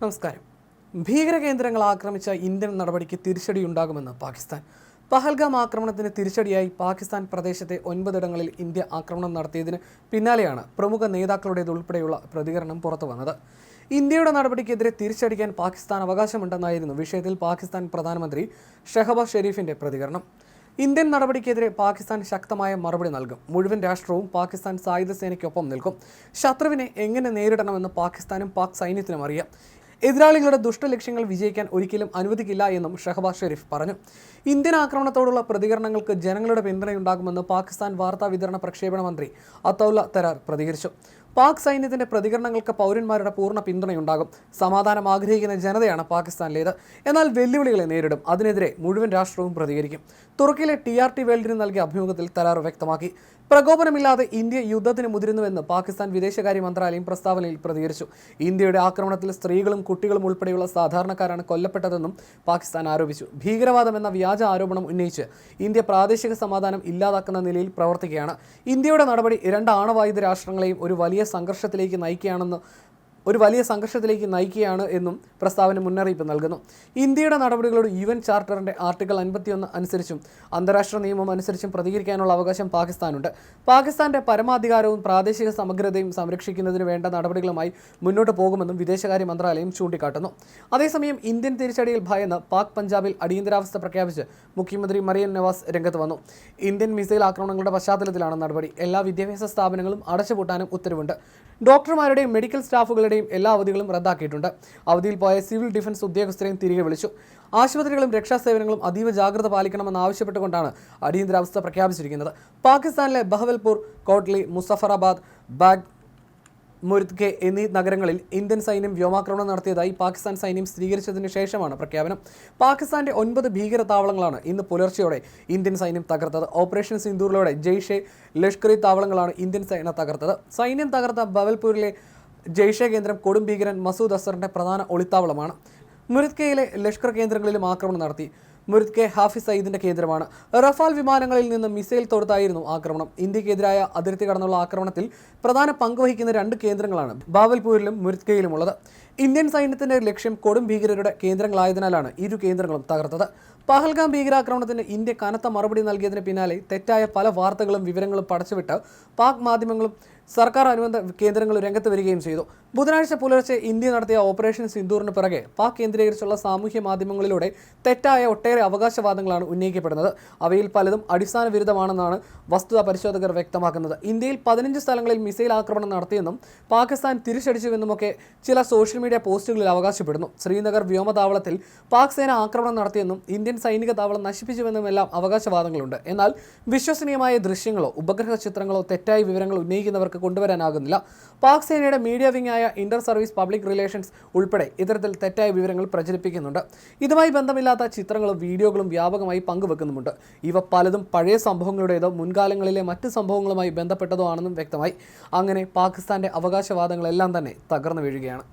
നമസ്കാരം. ഭീകര ഭീകരകേന്ദ്രങ്ങൾ ആക്രമിച്ച ഇന്ത്യൻ നടപടിക്ക് തിരിച്ചടിയുണ്ടാകുമെന്ന് പാകിസ്ഥാൻ. പഹൽഗാം ആക്രമണത്തിന് തിരിച്ചടിയായി പാകിസ്ഥാൻ പ്രദേശത്തെ ഒൻപതിടങ്ങളിൽ ഇന്ത്യ ആക്രമണം നടത്തിയതിന് പിന്നാലെയാണ് പ്രമുഖ നേതാക്കളുടേതുൾപ്പെടെയുള്ള പ്രതികരണം പുറത്തു വന്നത്. ഇന്ത്യയുടെ നടപടിക്കെതിരെ തിരിച്ചടിക്കാൻ പാകിസ്ഥാൻ അവകാശമുണ്ടെന്നായിരുന്നു വിഷയത്തിൽ പാകിസ്ഥാൻ പ്രധാനമന്ത്രി ഷെഹബാസ് ഷെരീഫിന്റെ പ്രതികരണം. ഇന്ത്യൻ നടപടിക്കെതിരെ പാകിസ്ഥാൻ ശക്തമായ മറുപടി നൽകും. മുഴുവൻ രാഷ്ട്രവും പാകിസ്ഥാൻ സായുധ സേനയ്ക്കൊപ്പം നിൽക്കും. ശത്രുവിനെ എങ്ങനെ നേരിടണമെന്ന് പാകിസ്ഥാനും പാക് സൈന്യത്തിനും അറിയാം. എതിരാളികളുടെ ദുഷ്ടലക്ഷ്യങ്ങൾ വിജയിക്കാൻ ഒരിക്കലും അനുവദിക്കില്ല എന്നും ഷഹബാസ് ഷെരീഫ് പറഞ്ഞു. ഇന്ത്യൻ ആക്രമണത്തോടുള്ള പ്രതികരണങ്ങൾക്ക് ജനങ്ങളുടെ പിന്തുണയുണ്ടാകുമെന്ന് പാകിസ്ഥാൻ വാർത്താ വിതരണ പ്രക്ഷേപണ മന്ത്രി അത്തൌല തരാർ പ്രതികരിച്ചു. പാക് സൈന്യത്തിന്റെ പ്രതികരണങ്ങൾക്ക് പൗരന്മാരുടെ പൂർണ പിന്തുണയുണ്ടാകും. സമാധാനം ആഗ്രഹിക്കുന്ന ജനതയാണ് പാകിസ്ഥാനിലേത്. എന്നാൽ വെല്ലുവിളികളെ നേരിടും. അതിനെതിരെ മുഴുവൻ രാഷ്ട്രവും പ്രതികരിക്കും. തുർക്കിയിലെ ടി ആർ ടി വേൾഡിന് നൽകിയ അഭിമുഖത്തിൽ തരാറ് വ്യക്തമാക്കി. പ്രകോപനമില്ലാതെ ഇന്ത്യ യുദ്ധത്തിന് മുതിരുന്നുവെന്ന് പാകിസ്ഥാൻ വിദേശകാര്യ മന്ത്രാലയം പ്രസ്താവനയിൽ പ്രതികരിച്ചു. ഇന്ത്യയുടെ ആക്രമണത്തിൽ സ്ത്രീകളും കുട്ടികളും ഉൾപ്പെടെയുള്ള സാധാരണക്കാരാണ് കൊല്ലപ്പെട്ടതെന്നും പാകിസ്ഥാൻ ആരോപിച്ചു. ഭീകരവാദം എന്ന വ്യാജ ആരോപണം ഉന്നയിച്ച് ഇന്ത്യ പ്രാദേശിക സമാധാനം ഇല്ലാതാക്കുന്ന നിലയിൽ പ്രവർത്തിക്കുകയാണ്. ഇന്ത്യയുടെ നടപടി രണ്ട് ആണവായുധ രാഷ്ട്രങ്ങളെയും ഒരു വലിയ സംഘർഷത്തിലേക്ക് നയിക്കുകയാണെന്ന് ഒരു വലിയ സംഘർഷത്തിലേക്ക് നയിക്കുകയാണ് എന്നും പ്രസ്താവന മുന്നറിയിപ്പ് നൽകുന്നു. ഇന്ത്യയുടെ നടപടികളോട് യു എൻ ചാർട്ടറിന്റെ ആർട്ടിക്കിൾ അൻപത്തിയൊന്ന് അനുസരിച്ചും അന്താരാഷ്ട്ര നിയമം അനുസരിച്ചും പ്രതികരിക്കാനുള്ള അവകാശം പാകിസ്ഥാനുണ്ട്. പാകിസ്ഥാന്റെ പരമാധികാരവും പ്രാദേശിക സമഗ്രതയും സംരക്ഷിക്കുന്നതിന് വേണ്ട നടപടികളുമായി മുന്നോട്ട് പോകുമെന്നും വിദേശകാര്യ മന്ത്രാലയം ചൂണ്ടിക്കാട്ടുന്നു. അതേസമയം ഇന്ത്യൻ തിരിച്ചടിയിൽ ഭയന്ന് പാക് പഞ്ചാബിൽ അടിയന്തരാവസ്ഥ പ്രഖ്യാപിച്ച് മുഖ്യമന്ത്രി മറിയൻ നവാസ് രംഗത്ത് വന്നു. ഇന്ത്യൻ മിസൈൽ ആക്രമണങ്ങളുടെ പശ്ചാത്തലത്തിലാണ് നടപടി. എല്ലാ വിദ്യാഭ്യാസ സ്ഥാപനങ്ങളും അടച്ചുപൂട്ടാനും ഉത്തരവുണ്ട്. ഡോക്ടർമാരുടെയും മെഡിക്കൽ സ്റ്റാഫുകളുടെയും എല്ലാ അവധികളും റദ്ദാക്കിയിട്ടുണ്ട്. അവധിയിൽ പോയ സിവിൽ ഡിഫൻസ് ഉദ്യോഗസ്ഥരെയും തിരികെ വിളിച്ചു. ആശുപത്രികളും രക്ഷാസേവനങ്ങളും അതീവ ജാഗ്രത പാലിക്കണമെന്ന് ആവശ്യപ്പെട്ടുകൊണ്ടാണ് അടിയന്തരാവസ്ഥ പ്രഖ്യാപിച്ചിരിക്കുന്നത്. പാകിസ്ഥാനിലെ ബഹവൽപൂർ കോട്ട്ലി മുസഫറാബാദ് ബാഗ് മുരുദ്ഗെ എന്നീ നഗരങ്ങളിൽ ഇന്ത്യൻ സൈന്യം വ്യോമാക്രമണം നടത്തിയതായി പാകിസ്ഥാൻ സൈന്യം സ്ഥിരീകരിച്ചതിന് ശേഷമാണ് പ്രഖ്യാപനം. പാകിസ്ഥാന്റെ ഒൻപത് ഭീകര താവളങ്ങളാണ് ഇന്ന് പുലർച്ചെയോടെ ഇന്ത്യൻ സൈന്യം തകർത്തത്. ഓപ്പറേഷൻ സിന്ദൂറിലൂടെ ജെയ്ഷെ ലഷ്കറി താവളങ്ങളാണ് ഇന്ത്യൻ സേന തകർത്തത്. സൈന്യം തകർത്ത ബവൽപൂരിലെ ജെയ്ഷെ കേന്ദ്രം കൊടും ഭീകരൻ മസൂദ് അസറിന്റെ പ്രധാന ഒളിത്താവളമാണ്. മുരിത്കയിലെ ലഷ്കർ കേന്ദ്രങ്ങളിലും ആക്രമണം നടത്തി. മുരുദ്ഗെ ഹാഫിസ് സയ്യിദിന്റെ കേന്ദ്രമാണ്. റഫാൽ വിമാനങ്ങളിൽ നിന്ന് മിസൈൽ തൊടുത്തായിരുന്നു ആക്രമണം. ഇന്ത്യക്കെതിരായ അതിർത്തി കടന്നുള്ള ആക്രമണത്തിൽ പ്രധാന പങ്കുവഹിക്കുന്ന രണ്ട് കേന്ദ്രങ്ങളാണ് ബാവൽപൂരിലും മുരുദ്ഗയിലുമുള്ളത് ഇന്ത്യൻ സൈന്യത്തിന്റെ ലക്ഷ്യം കൊടും ഭീകരരുടെ കേന്ദ്രങ്ങളായതിനാലാണ് ഇരു കേന്ദ്രങ്ങളും തകർത്തത്. പഹൽഗാം ഭീകരാക്രമണത്തിന് ഇന്ത്യ കനത്ത മറുപടി നൽകിയതിന് പിന്നാലെ തെറ്റായ പല വാർത്തകളും വിവരങ്ങളും പടച്ചുവിട്ട് പാക് മാധ്യമങ്ങളും സർക്കാർ അനുബന്ധ കേന്ദ്രങ്ങൾ രംഗത്ത് വരികയും ചെയ്തു. ബുധനാഴ്ച പുലർച്ചെ ഇന്ത്യ നടത്തിയ ഓപ്പറേഷൻ സിന്ദൂറിന് പിറകെ പാക് കേന്ദ്രീകരിച്ചുള്ള സാമൂഹ്യ മാധ്യമങ്ങളിലൂടെ തെറ്റായ ഒട്ടേറെ അവകാശവാദങ്ങളാണ് ഉന്നയിക്കപ്പെടുന്നത്. അവയിൽ പലതും അടിസ്ഥാന വിരുദ്ധമാണെന്നാണ് വസ്തുതാ പരിശോധകർ വ്യക്തമാക്കുന്നത്. ഇന്ത്യയിൽ പതിനഞ്ച് സ്ഥലങ്ങളിൽ മിസൈൽ ആക്രമണം നടത്തിയെന്നും പാകിസ്ഥാൻ തിരിച്ചടിച്ചുവെന്നുമൊക്കെ ചില സോഷ്യൽ മീഡിയ പോസ്റ്റുകളിൽ അവകാശപ്പെടുന്നു. ശ്രീനഗർ വ്യോമതാവളത്തിൽ പാക് സേന ആക്രമണം നടത്തിയെന്നും ഇന്ത്യൻ സൈനിക താവളം നശിപ്പിച്ചുവെന്നുമെല്ലാം അവകാശവാദങ്ങളുണ്ട്. എന്നാൽ വിശ്വസനീയമായ ദൃശ്യങ്ങളോ ഉപഗ്രഹ ചിത്രങ്ങളോ തെറ്റായ വിവരങ്ങൾ ഉന്നയിക്കുന്നവർക്ക് കൊണ്ടുവരാനാകുന്നില്ല. പാക് സേനയുടെ മീഡിയ വിംഗ് ആയ ഇന്റർ സർവീസ് പബ്ലിക് റിലേഷൻസ് ഉൾപ്പെടെ ഇത്തരത്തിൽ തെറ്റായ വിവരങ്ങൾ പ്രചരിപ്പിക്കുന്നുണ്ട്. ഇതുമായി ബന്ധമില്ലാത്ത ചിത്രങ്ങളും വീഡിയോകളും വ്യാപകമായി പങ്കുവെക്കുന്നുമുണ്ട്. ഇവ പലതും പഴയ സംഭവങ്ങളുടേതോ മുൻകാലങ്ങളിലെ മറ്റ് സംഭവങ്ങളുമായി ബന്ധപ്പെട്ടതോ ആണെന്നും വ്യക്തമായി. അങ്ങനെ പാകിസ്ഥാന്റെ അവകാശവാദങ്ങളെല്ലാം തന്നെ തകർന്നു വീഴുകയാണ്.